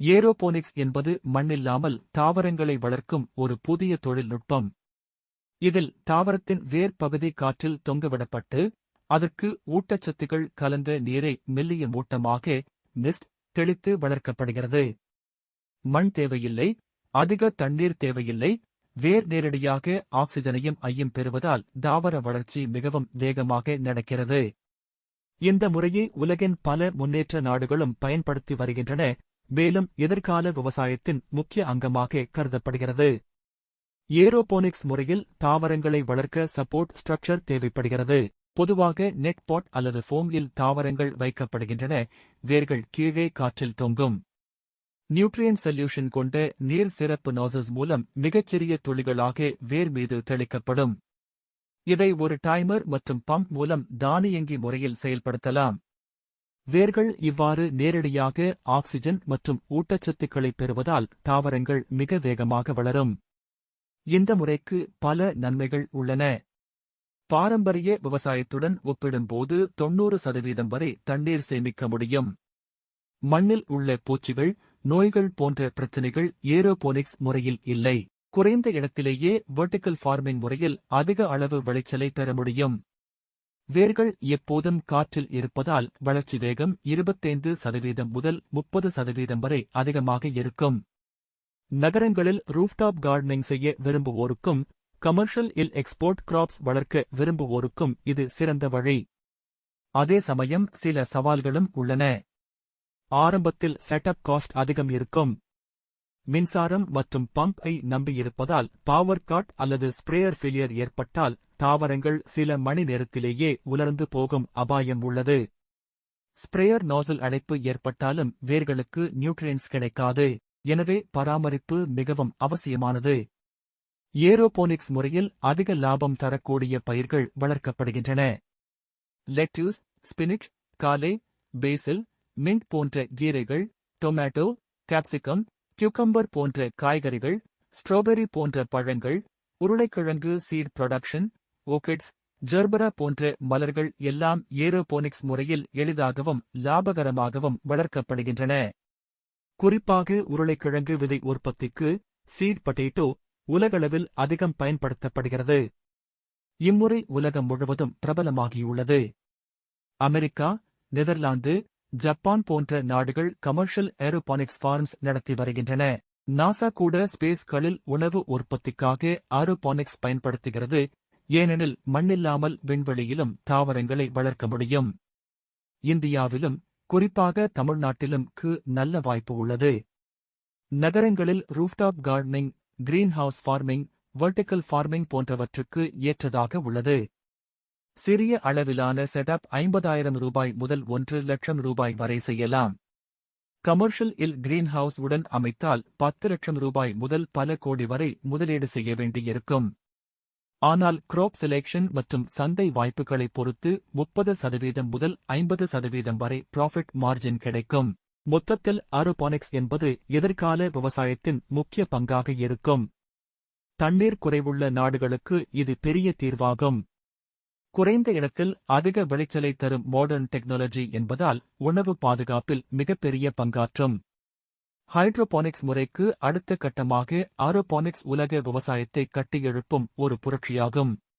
Aeroponics என்பது மண்ணில்லாமல் தாவரங்களை வளர்க்கும் ஒரு புதிய தொழில்நுட்பம். இதில் தாவரத்தின் வேர் பகுதி காற்றில் தொங்கவிடப்பட்டு அதற்கு ஊட்டச்சத்துகள் கலந்த நீரை மெல்லிய மூட்டமாக நெஸ்ட் தெளித்து வளர்க்கப்படுகிறது. மண் தேவையில்லை அதிக தண்ணீர் தேவையில்லை வேர் நேரடியாக ஆக்சிஜனையும் ஐயும் பெறுவதால் தாவர வளர்ச்சி மிகவும் வேகமாக நடக்கிறது. இந்த முறையை உலகின் பல முன்னேற்ற நாடுகளும் பயன்படுத்தி வருகின்றன. மேலும் எதிர்கால விவசாயத்தின் முக்கிய அங்கமாக கருதப்படுகிறது. ஏரோபோனிக்ஸ் முறையில் தாவரங்களை வளர்க்க சப்போர்ட் ஸ்ட்ரக்சர் தேவைப்படுகிறது. பொதுவாக நெட் பாட் அல்லது ஃபோமில் தாவரங்கள் வைக்கப்படுகின்றன. வேர்கள் கீழே காற்றில் தொங்கும். நியூட்ரியன் சொல்யூஷன் கொண்ட நீர் சிறப்பு நோசஸ் மூலம் மிகச்சிறிய துளிகளாக வேர் மீது தெளிக்கப்படும். இதை ஒரு டைமர் மற்றும் பம்ப் மூலம் தானியங்கி முறையில் செயல்படுத்தலாம். வேர்கள் இவ்வாறு நேரடியாக ஆக்சிஜன் மற்றும் ஊட்டச்சத்துக்களை பெறுவதால் தாவரங்கள் மிக வேகமாக வளரும். இந்த முறைக்கு பல நன்மைகள் உள்ளன. பாரம்பரிய விவசாயத்துடன் ஒப்பிடும்போது தொன்னூறு சதவீதம் வரை தண்ணீர் சேமிக்க முடியும். மண்ணில் உள்ள பூச்சிகள் நோய்கள் போன்ற பிரச்சினைகள் ஏரோபோனிக்ஸ் முறையில் இல்லை. குறைந்த இடத்திலேயே வெர்டிக்கல் ஃபார்மிங் முறையில் அதிக அளவு விளைச்சலை பெற முடியும். வேர்கள் எப்போதும் காற்றில் இருப்பதால் வளர்ச்சி வேகம் இருபத்தைந்து சதவீதம் முதல் முப்பது சதவீதம் வரை அதிகமாக இருக்கும். நகரங்களில் ரூஃப்டாப் கார்டனிங் செய்ய விரும்புவோருக்கும் கமர்ஷியல் இல் எக்ஸ்போர்ட் கிராப்ஸ் வளர்க்க விரும்புவோருக்கும் இது சிறந்த வழி. அதே சமயம் சில சவால்களும் உள்ளன. ஆரம்பத்தில் செட்டப் காஸ்ட் அதிகம் இருக்கும். மின்சாரம் மற்றும் பம்ப் ஐ நம்பியிருப்பதால் பவர் காட் அல்லது ஸ்ப்ரேயர் ஃபெயிலியர் ஏற்பட்டால் தாவரங்கள் சில மணி நேரத்திலேயே உலர்ந்து போகும் அபாயம் உள்ளது. ஸ்ப்ரேயர் நாசல் அடைப்பு ஏற்பட்டாலும் வேர்களுக்கு நியூட்ரியன்ஸ் கிடைக்காது. எனவே பராமரிப்பு மிகவும் அவசியமானது. ஏரோபோனிக்ஸ் முறையில் அதிக லாபம் தரக்கூடிய பயிர்கள் வளர்க்கப்படுகின்றன. லெட்யூஸ் ஸ்பினிச் காலே பேசில் மின்ட் போன்ற கீரைகள் டொமேட்டோ கேப்சிகம் கியூக்கம்பர் போன்ற காய்கறிகள் ஸ்ட்ராபெரி போன்ற பழங்கள் உருளைக்கிழங்கு சீட் ப்ரொடக்ஷன் ஓகிட்ஸ் ஜெர்பரா போன்ற மலர்கள் எல்லாம் ஏரோபோனிக்ஸ் முறையில் எளிதாகவும் லாபகரமாகவும் வளர்க்கப்படுகின்றன. குறிப்பாக உருளைக்கிழங்கு விதை உற்பத்திக்கு சீட் பொட்டேட்டோ உலகளவில் அதிகம் பயன்படுத்தப்படுகிறது. இம்முறை உலகம் முழுவதும் பிரபலமாகியுள்ளது. அமெரிக்கா நெதர்லாந்து ஜப்பான் போன்ற நாடுகள் கமர்ஷியல் ஏரோபானிக்ஸ் ஃபார்ம்ஸ் நடத்தி வருகின்றன. நாசா கூட ஸ்பேஸ்களில் உணவு உற்பத்திக்காக ஏரோபானிக்ஸ் பயன்படுத்துகிறது. ஏனெனில் மண்ணில்லாமல் விண்வெளியிலும் தாவரங்களை வளர்க்க முடியும். இந்தியாவிலும் குறிப்பாக தமிழ்நாட்டிலும் கு நல்ல வாய்ப்பு உள்ளது. நகரங்களில் rooftop gardening greenhouse farming vertical farming போன்றவற்றுக்கு ஏற்றதாக உள்ளது. சிறிய அளவிலான செட்டப் ஐம்பதாயிரம் ரூபாய் முதல் ஒன்று லட்சம் ரூபாய் வரை செய்யலாம். கமர்ஷியல் இல் கிரீன் ஹவுஸ் உடன் அமைத்தால் பத்து லட்சம் ரூபாய் முதல் பல கோடி வரை முதலீடு செய்ய வேண்டியிருக்கும். ஆனால் கிராப் செலெக்ஷன் மற்றும் சந்தை வாய்ப்புகளை பொறுத்து முப்பது சதவீதம் முதல் ஐம்பது சதவீதம் வரை ப்ராஃபிட் மார்ஜின் கிடைக்கும். மொத்தத்தில் ஆரோபானிக்ஸ் என்பது எதிர்கால விவசாயத்தின் முக்கிய பங்காக இருக்கும். தண்ணீர் குறைவுள்ள நாடுகளுக்கு இது பெரிய தீர்வாகும். குறைந்த இடத்தில் அதிக விளைச்சலை தரும் மாடர்ன் டெக்னாலஜி என்பதால் உணவு பாதுகாப்பில் மிகப்பெரிய பங்காற்றும். ஹைட்ரோபானிக்ஸ் முறைக்கு அடுத்த கட்டமாக ஆரோபானிக்ஸ் உலக விவசாயத்தை கட்டியெழுப்பும் ஒரு புரட்சியாகும்.